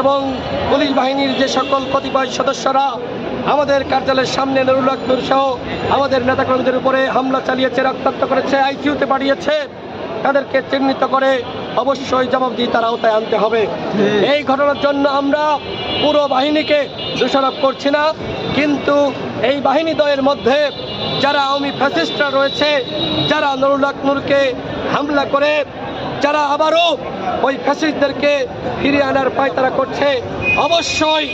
এবং পুলিশ বাহিনীর যে সকল কতিপয় সদস্যরা আমাদের কার্যালয়ের সামনে নুরুল আকবর সহ আমাদের নেতাকর্মীদের উপরে হামলা চালিয়েছে রক্তাক্ত করেছে আইসিইউতে পাঠিয়েছে তাদেরকে চিহ্নিত করে অবশ্যই জবাব জবাবদিহি তারা আওতায় আনতে হবে। এই ঘটনার জন্য আমরা পুরো বাহিনীকে দোষারোপ করছি না কিন্তু এই বাহিনী দ্বয়ের মধ্যে যারা আওয়ামী ফ্যাসিস্টরা রয়েছে যারা নুরুল আকনুরকে হামলা করে যারা আবারও ওই ফ্যাসিস্টদেরকে ফিরিয়ে আনার পায়তারা করছে। অবশ্যই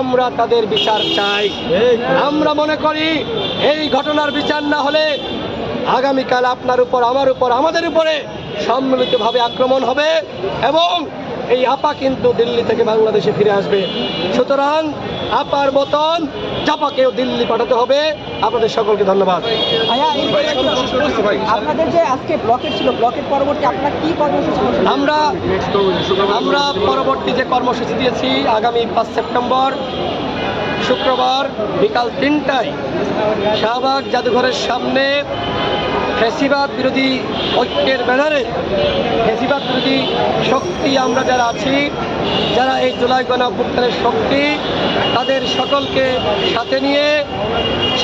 আমরা তাদের বিচার চাই। আমরা মনে করি এই ঘটনার বিচার না হলে আগামীকাল আপনার উপর, আমার উপর, আমাদের উপরে সম্মিলিতভাবে আক্রমণ হবে এবং এই আপা কিন্তু দিল্লি থেকে বাংলাদেশে ফিরে আসবে। সুতরাং আপার মতন চাপাকেও দিল্লি পাঠাতে হবে। আপনাদের সকলকে ধন্যবাদ। আপনাদের যে আজকে ব্লকেট ছিল ব্লকেট পরবর্তী আপনারা কি কর্মসূচি আমরা আমরা পরবর্তী যে কর্মসূচি দিয়েছি আগামী পাঁচ সেপ্টেম্বর শুক্রবার বিকাল তিনটায় শাহবাগ জাদুঘরের সামনে ফেসিবাদ বিরোধী ঐক্যের ব্যানারে ফেসিবাদ বিরোধী শক্তি আমরা যারা আছি, যারা এই জুলাই গণ অভ্যুত্থানের শক্তি, তাদের সকলকে সাথে নিয়ে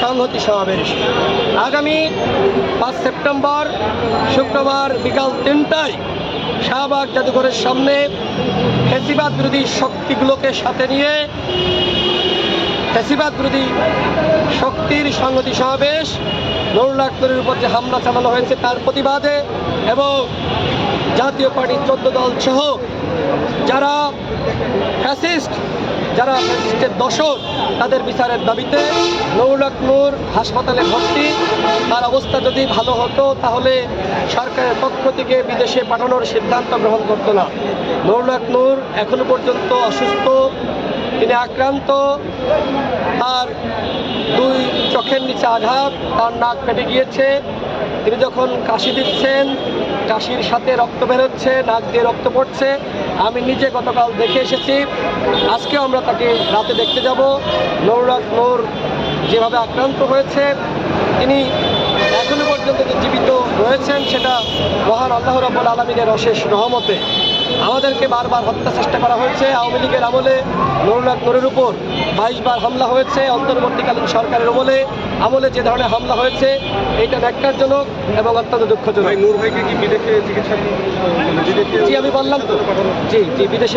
সংহতি সমাবেশ। আগামী পাঁচ সেপ্টেম্বর, শুক্রবার বিকাল তিনটায় শাহবাগ জাদুঘরের সামনে ফেসিবাদ বিরোধী শক্তিগুলোকে সাথে নিয়ে ফেসিবাদ বিরোধী শক্তির সংহতি সমাবেশ নুরুল আক্তরের উপর যে হামলা চালানো হয়েছে তার প্রতিবাদে এবং জাতীয় পার্টির চোদ্দ দল সহ যারা ফ্যাসিস্ট যারা ফ্যাসিস্টের দশক তাদের বিচারের দাবিতে নুরুল আকনুর হাসপাতালে ভর্তি। তার অবস্থা যদি ভালো হতো, তাহলে সরকারের পক্ষ থেকে বিদেশে পাঠানোর সিদ্ধান্ত গ্রহণ করতো না। নুরুল আকনুর এখনও পর্যন্ত অসুস্থ, তিনি আক্রান্ত। তার দুই চোখের নিচে আঘাত, তার নাক ফেটে গিয়েছে। তিনি যখন কাশি দিচ্ছেন, কাশির সাথে রক্ত বেরোচ্ছে, নাক দিয়ে রক্ত পড়ছে, আমি নিজে গতকাল দেখে এসেছি। আজকেও আমরা তাকে রাতে দেখতে যাব। নৌরাক নৌর যেভাবে আক্রান্ত হয়েছে, তিনি এখনও পর্যন্ত যে জীবিত রয়েছেন, সেটা মহান আল্লাহ রব্বুল আলমিনের অশেষ রহমতে। আমাদেরকে বারবার হত্যা চেষ্টা করা হয়েছে। আওয়ামী লীগের আমলে নুরুল্লাহ নুরের উপর বাইশ বার হামলা হয়েছে। অন্তর্বর্তীকালীন সরকারের আমলে আমলে যে ধরনের হামলা হয়েছে এটা ব্যাখ্যাজনক এবং অত্যন্ত দুঃখজনক। ভাই নূর ভাইকে কি বিদেশে চিকিৎসা জি আমি বললাম তো জি জি বিদেশে